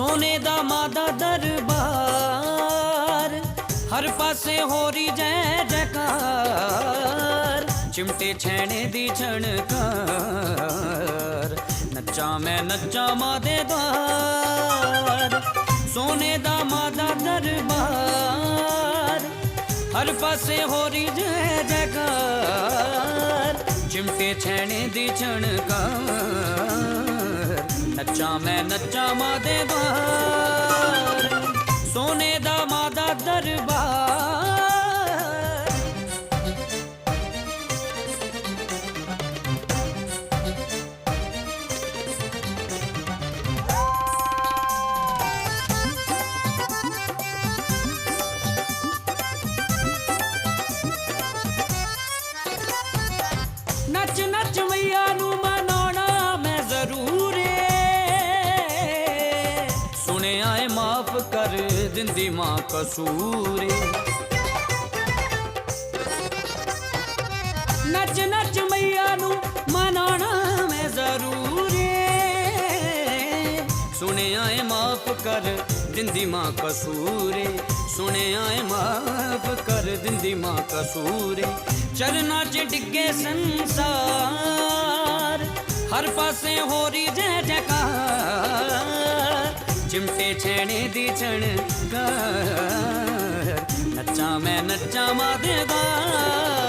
ਸੋਨੇ ਦਾ ਮਾਦਾ ਦਰਬਾਰ, ਹਰ ਪਾਸੇ ਹੋਰੀ ਜੈ ਜੈਕਾਰ, ਚਿਮਟੇ ਛੈਣੇ ਦੀ ਛਣਕਾਰ, ਨੱਚਾਂ ਮੈਂ ਨੱਚਾਂ ਮਾਦੇ ਦਵਾਰ, ਸੋਨੇ ਦਾ ਮਾਦਾ ਦਰਬਾਰ, ਹਰ ਪਾਸੇ ਹੋਰੀ ਜੈ ਜੈਕਾਰ, ਚਿਮਟੇ ਛੈਣੇ ਦੀ ਛਣਕਾਰ। ਨੱਚਾਂ ਮੈਂ ਨੱਚਾਂ ਮਾਦੇ ਦਵਾਰ ਸੋਨੇ ਦਾ ਮਾਦਾ ਦਰਬਾਰ। ਕਰ ਦਿੰਦੀ ਮਾਂ ਕਸੂਰ। ਨੱਚ ਨੱਚ ਮਈਆ ਨੂੰ ਮਨਾਉਣਾ ਮੈਂ ਜ਼ਰੂਰ। ਸੁਣਿਆ ਏ ਮਾਫ ਕਰ ਦਿੰਦੀ ਮਾਂ ਕਸੂਰ। ਸੁਣਿਆ ਏ ਮਾਫ ਕਰ ਦਿੰਦੀ ਮਾਂ ਕਸੂਰੇ। ਚਰਨਾ 'ਚ ਡਿੱਗੇ ਸੰਸਾਰ, ਹਰ ਪਾਸੇ ਹੋ ਰਹੀ ਜੈ ਜੈਕਾਰ। ਚਿਮਟੇ ਛੇਣੇ ਦੀ ਛਣਕਾਰ ਨੱਚਾਂ ਮੈਂ ਨੱਚਾਂ ਮਾਦੇਗਾ